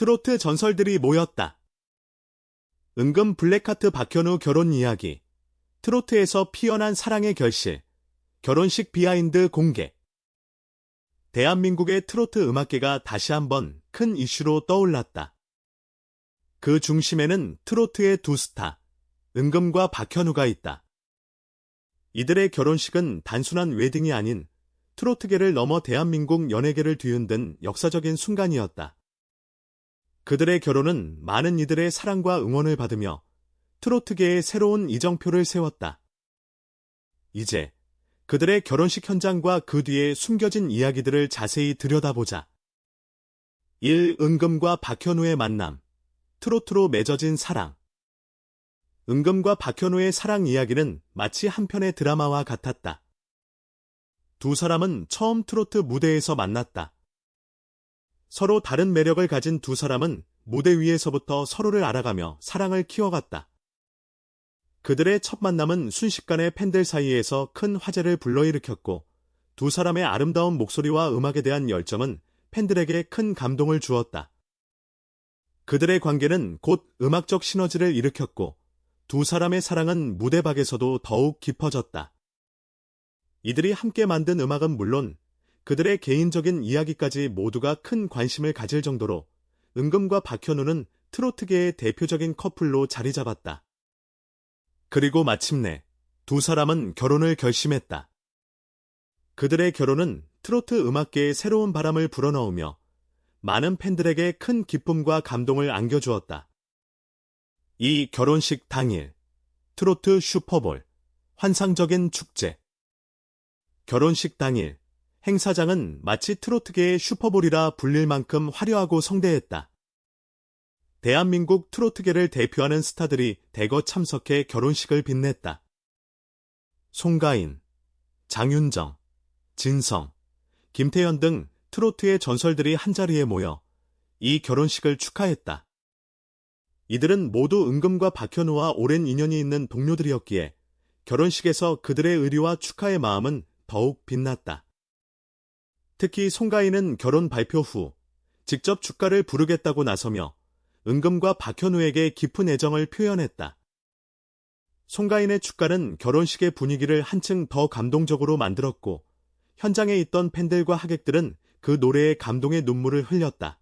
트로트 전설들이 모였다. 은금 블랙하트 박현우 결혼 이야기. 트로트에서 피어난 사랑의 결실. 결혼식 비하인드 공개. 대한민국의 트로트 음악계가 다시 한번 큰 이슈로 떠올랐다. 그 중심에는 트로트의 두 스타, 은금과 박현우가 있다. 이들의 결혼식은 단순한 웨딩이 아닌 트로트계를 넘어 대한민국 연예계를 뒤흔든 역사적인 순간이었다. 그들의 결혼은 많은 이들의 사랑과 응원을 받으며 트로트계의 새로운 이정표를 세웠다. 이제 그들의 결혼식 현장과 그 뒤에 숨겨진 이야기들을 자세히 들여다보자. 1. 은금과 박현우의 만남. 트로트로 맺어진 사랑. 은금과 박현우의 사랑 이야기는 마치 한 편의 드라마와 같았다. 두 사람은 처음 트로트 무대에서 만났다. 서로 다른 매력을 가진 두 사람은 무대 위에서부터 서로를 알아가며 사랑을 키워갔다. 그들의 첫 만남은 순식간에 팬들 사이에서 큰 화제를 불러일으켰고 두 사람의 아름다운 목소리와 음악에 대한 열정은 팬들에게 큰 감동을 주었다. 그들의 관계는 곧 음악적 시너지를 일으켰고 두 사람의 사랑은 무대박에서도 더욱 깊어졌다. 이들이 함께 만든 음악은 물론 그들의 개인적인 이야기까지 모두가 큰 관심을 가질 정도로 은금과 박현우는 트로트계의 대표적인 커플로 자리 잡았다. 그리고 마침내 두 사람은 결혼을 결심했다. 그들의 결혼은 트로트 음악계에 새로운 바람을 불어넣으며 많은 팬들에게 큰 기쁨과 감동을 안겨주었다. 이 결혼식 당일, 트로트 슈퍼볼, 환상적인 축제. 결혼식 당일, 행사장은 마치 트로트계의 슈퍼볼이라 불릴 만큼 화려하고 성대했다. 대한민국 트로트계를 대표하는 스타들이 대거 참석해 결혼식을 빛냈다. 송가인, 장윤정, 진성, 김태현 등 트로트의 전설들이 한자리에 모여 이 결혼식을 축하했다. 이들은 모두 은금과 박현우와 오랜 인연이 있는 동료들이었기에 결혼식에서 그들의 의리와 축하의 마음은 더욱 빛났다. 특히 송가인은 결혼 발표 후 직접 축가를 부르겠다고 나서며 은금과 박현우에게 깊은 애정을 표현했다. 송가인의 축가는 결혼식의 분위기를 한층 더 감동적으로 만들었고 현장에 있던 팬들과 하객들은 그 노래에 감동의 눈물을 흘렸다.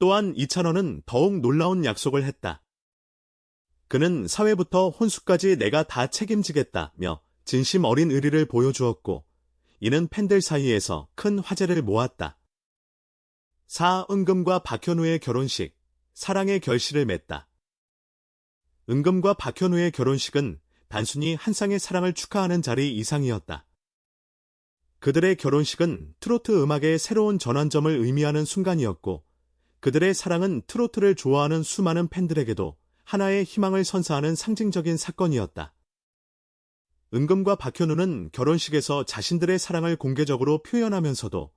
또한 이찬원은 더욱 놀라운 약속을 했다. 그는 사회부터 혼수까지 내가 다 책임지겠다며 진심 어린 의리를 보여주었고 이는 팬들 사이에서 큰 화제를 모았다. 사은금과 박현우의 결혼식 사랑의 결실을 맺다. 은금과 박현우의 결혼식은 단순히 한 쌍의 사랑을 축하하는 자리 이상이었다. 그들의 결혼식은 트로트 음악의 새로운 전환점을 의미하는 순간이었고, 그들의 사랑은 트로트를 좋아하는 수많은 팬들에게도 하나의 희망을 선사하는 상징적인 사건이었다. 은금과 박현우는 결혼식에서 자신들의 사랑을 공개적으로 표현하면서도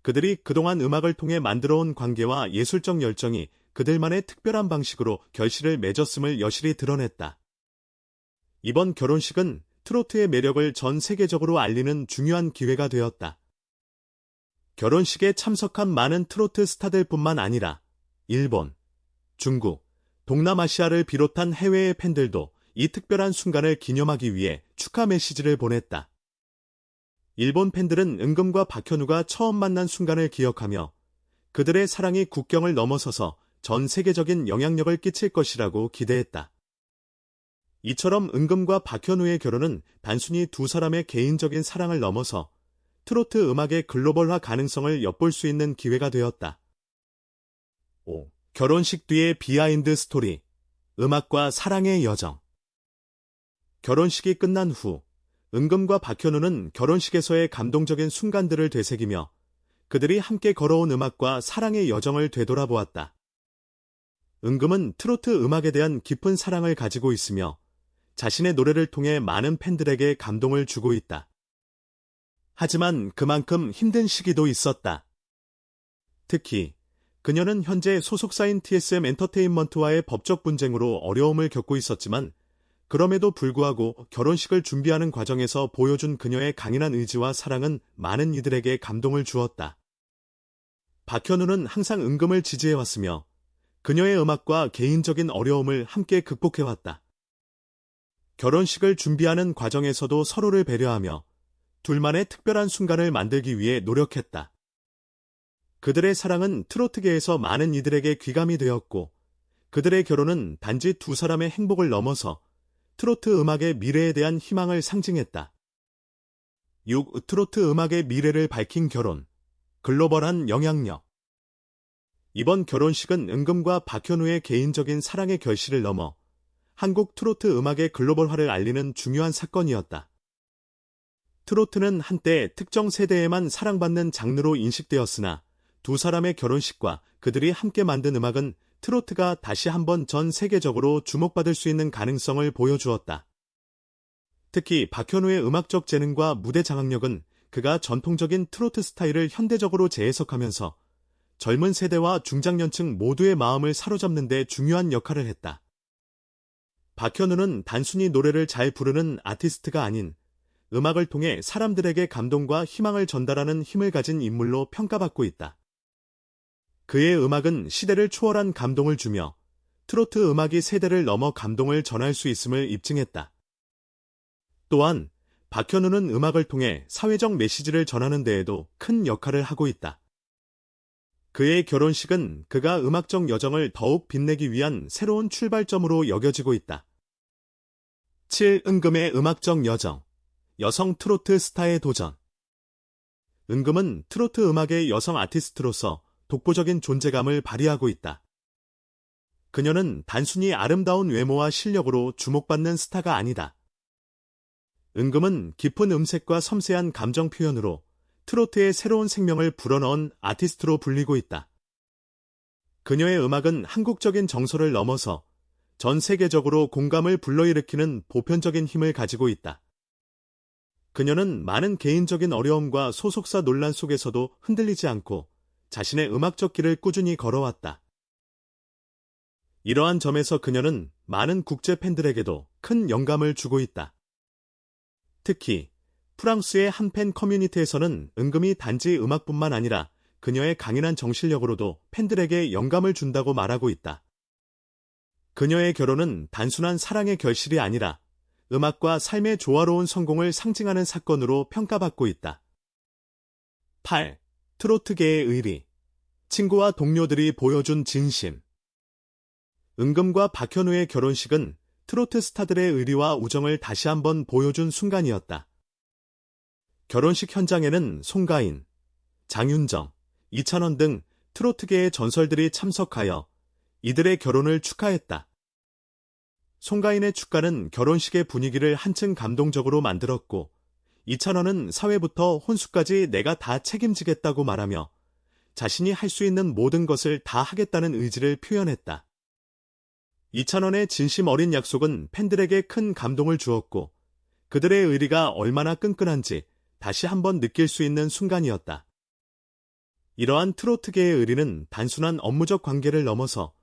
그들이 그동안 음악을 통해 만들어온 관계와 예술적 열정이 그들만의 특별한 방식으로 결실을 맺었음을 여실히 드러냈다. 이번 결혼식은 트로트의 매력을 전 세계적으로 알리는 중요한 기회가 되었다. 결혼식에 참석한 많은 트로트 스타들 뿐만 아니라 일본, 중국, 동남아시아를 비롯한 해외의 팬들도 이 특별한 순간을 기념하기 위해 축하 메시지를 보냈다. 일본 팬들은 은금과 박현우가 처음 만난 순간을 기억하며 그들의 사랑이 국경을 넘어서서 전 세계적인 영향력을 끼칠 것이라고 기대했다. 이처럼 은금과 박현우의 결혼은 단순히 두 사람의 개인적인 사랑을 넘어서 트로트 음악의 글로벌화 가능성을 엿볼 수 있는 기회가 되었다. 5. 결혼식 뒤의 비하인드 스토리 음악과 사랑의 여정 결혼식이 끝난 후 은금과 박현우는 결혼식에서의 감동적인 순간들을 되새기며 그들이 함께 걸어온 음악과 사랑의 여정을 되돌아보았다. 은금은 트로트 음악에 대한 깊은 사랑을 가지고 있으며 자신의 노래를 통해 많은 팬들에게 감동을 주고 있다. 하지만 그만큼 힘든 시기도 있었다. 특히 그녀는 현재 소속사인 TSM 엔터테인먼트와의 법적 분쟁으로 어려움을 겪고 있었지만 그럼에도 불구하고 결혼식을 준비하는 과정에서 보여준 그녀의 강인한 의지와 사랑은 많은 이들에게 감동을 주었다. 박현우는 항상 은금을 지지해왔으며 그녀의 음악과 개인적인 어려움을 함께 극복해왔다. 결혼식을 준비하는 과정에서도 서로를 배려하며 둘만의 특별한 순간을 만들기 위해 노력했다. 그들의 사랑은 트로트계에서 많은 이들에게 귀감이 되었고 그들의 결혼은 단지 두 사람의 행복을 넘어서 트로트 음악의 미래에 대한 희망을 상징했다. 6. 트로트 음악의 미래를 밝힌 결혼. 글로벌한 영향력. 이번 결혼식은 은금과 박현우의 개인적인 사랑의 결실을 넘어 한국 트로트 음악의 글로벌화를 알리는 중요한 사건이었다. 트로트는 한때 특정 세대에만 사랑받는 장르로 인식되었으나 두 사람의 결혼식과 그들이 함께 만든 음악은 트로트가 다시 한번 전 세계적으로 주목받을 수 있는 가능성을 보여주었다. 특히 박현우의 음악적 재능과 무대 장악력은 그가 전통적인 트로트 스타일을 현대적으로 재해석하면서 젊은 세대와 중장년층 모두의 마음을 사로잡는 데 중요한 역할을 했다. 박현우는 단순히 노래를 잘 부르는 아티스트가 아닌 음악을 통해 사람들에게 감동과 희망을 전달하는 힘을 가진 인물로 평가받고 있다. 그의 음악은 시대를 초월한 감동을 주며 트로트 음악이 세대를 넘어 감동을 전할 수 있음을 입증했다. 또한 박현우는 음악을 통해 사회적 메시지를 전하는 데에도 큰 역할을 하고 있다. 그의 결혼식은 그가 음악적 여정을 더욱 빛내기 위한 새로운 출발점으로 여겨지고 있다. 7. 은금의 음악적 여정 여성 트로트 스타의 도전 은금은 트로트 음악의 여성 아티스트로서 독보적인 존재감을 발휘하고 있다. 그녀는 단순히 아름다운 외모와 실력으로 주목받는 스타가 아니다. 은금은 깊은 음색과 섬세한 감정 표현으로 트로트의 새로운 생명을 불어넣은 아티스트로 불리고 있다. 그녀의 음악은 한국적인 정서를 넘어서 전 세계적으로 공감을 불러일으키는 보편적인 힘을 가지고 있다. 그녀는 많은 개인적인 어려움과 소속사 논란 속에서도 흔들리지 않고 자신의 음악적 길을 꾸준히 걸어왔다. 이러한 점에서 그녀는 많은 국제 팬들에게도 큰 영감을 주고 있다. 특히 프랑스의 한 팬 커뮤니티에서는 은금이 단지 음악뿐만 아니라 그녀의 강인한 정신력으로도 팬들에게 영감을 준다고 말하고 있다. 그녀의 결혼은 단순한 사랑의 결실이 아니라 음악과 삶의 조화로운 성공을 상징하는 사건으로 평가받고 있다. 8. 트로트계의 의리 친구와 동료들이 보여준 진심 은금과 박현우의 결혼식은 트로트 스타들의 의리와 우정을 다시 한번 보여준 순간이었다. 결혼식 현장에는 송가인, 장윤정, 이찬원 등 트로트계의 전설들이 참석하여 이들의 결혼을 축하했다. 송가인의 축가는 결혼식의 분위기를 한층 감동적으로 만들었고 이찬원은 사회부터 혼수까지 내가 다 책임지겠다고 말하며 자신이 할 수 있는 모든 것을 다 하겠다는 의지를 표현했다. 이찬원의 진심 어린 약속은 팬들에게 큰 감동을 주었고 그들의 의리가 얼마나 끈끈한지 다시 한번 느낄 수 있는 순간이었다. 이러한 트로트계의 의리는 단순한 업무적 관계를 넘어서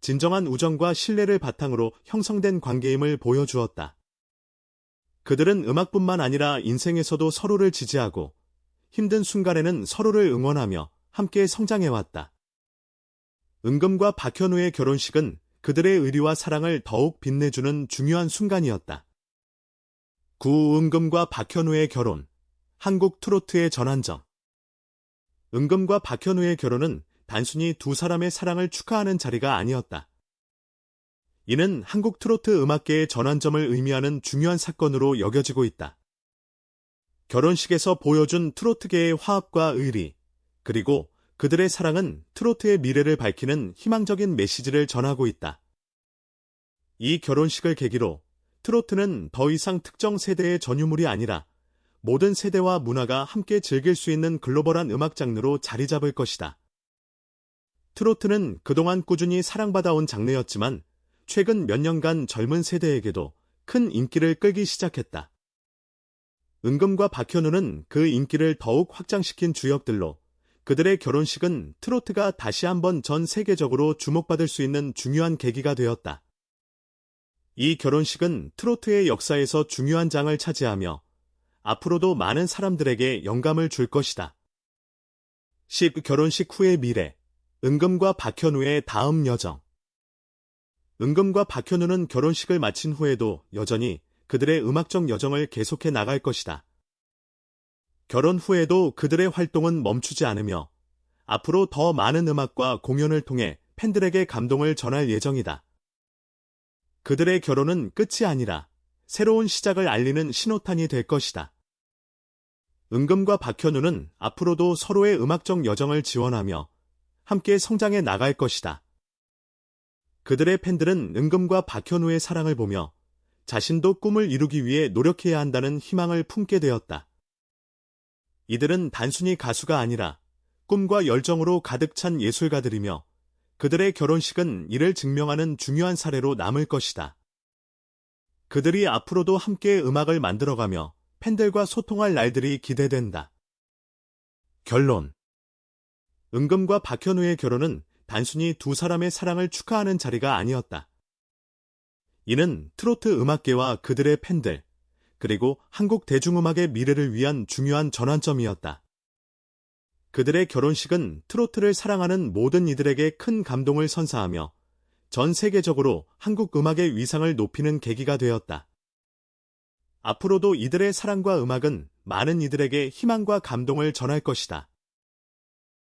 진정한 우정과 신뢰를 바탕으로 형성된 관계임을 보여주었다. 그들은 음악뿐만 아니라 인생에서도 서로를 지지하고 힘든 순간에는 서로를 응원하며 함께 성장해왔다. 은금과 박현우의 결혼식은 그들의 의리와 사랑을 더욱 빛내주는 중요한 순간이었다. 구은금과 박현우의 결혼 한국 트로트의 전환점. 은금과 박현우의 결혼은 단순히 두 사람의 사랑을 축하하는 자리가 아니었다. 이는 한국 트로트 음악계의 전환점을 의미하는 중요한 사건으로 여겨지고 있다. 결혼식에서 보여준 트로트계의 화합과 의리, 그리고 그들의 사랑은 트로트의 미래를 밝히는 희망적인 메시지를 전하고 있다. 이 결혼식을 계기로 트로트는 더 이상 특정 세대의 전유물이 아니라 모든 세대와 문화가 함께 즐길 수 있는 글로벌한 음악 장르로 자리 잡을 것이다. 트로트는 그동안 꾸준히 사랑받아온 장르였지만 최근 몇 년간 젊은 세대에게도 큰 인기를 끌기 시작했다. 은금과 박현우는 그 인기를 더욱 확장시킨 주역들로 그들의 결혼식은 트로트가 다시 한번 전 세계적으로 주목받을 수 있는 중요한 계기가 되었다. 이 결혼식은 트로트의 역사에서 중요한 장을 차지하며 앞으로도 많은 사람들에게 영감을 줄 것이다. 10. 결혼식 후의 미래. 은금과 박현우의 다음 여정. 은금과 박현우는 결혼식을 마친 후에도 여전히 그들의 음악적 여정을 계속해 나갈 것이다. 결혼 후에도 그들의 활동은 멈추지 않으며 앞으로 더 많은 음악과 공연을 통해 팬들에게 감동을 전할 예정이다. 그들의 결혼은 끝이 아니라 새로운 시작을 알리는 신호탄이 될 것이다. 은금과 박현우는 앞으로도 서로의 음악적 여정을 지원하며 함께 성장해 나갈 것이다. 그들의 팬들은 은금과 박현우의 사랑을 보며 자신도 꿈을 이루기 위해 노력해야 한다는 희망을 품게 되었다. 이들은 단순히 가수가 아니라 꿈과 열정으로 가득 찬 예술가들이며 그들의 결혼식은 이를 증명하는 중요한 사례로 남을 것이다. 그들이 앞으로도 함께 음악을 만들어가며 팬들과 소통할 날들이 기대된다. 결론 은금과 박현우의 결혼은 단순히 두 사람의 사랑을 축하하는 자리가 아니었다. 이는 트로트 음악계와 그들의 팬들, 그리고 한국 대중음악의 미래를 위한 중요한 전환점이었다. 그들의 결혼식은 트로트를 사랑하는 모든 이들에게 큰 감동을 선사하며 전 세계적으로 한국 음악의 위상을 높이는 계기가 되었다. 앞으로도 이들의 사랑과 음악은 많은 이들에게 희망과 감동을 전할 것이다.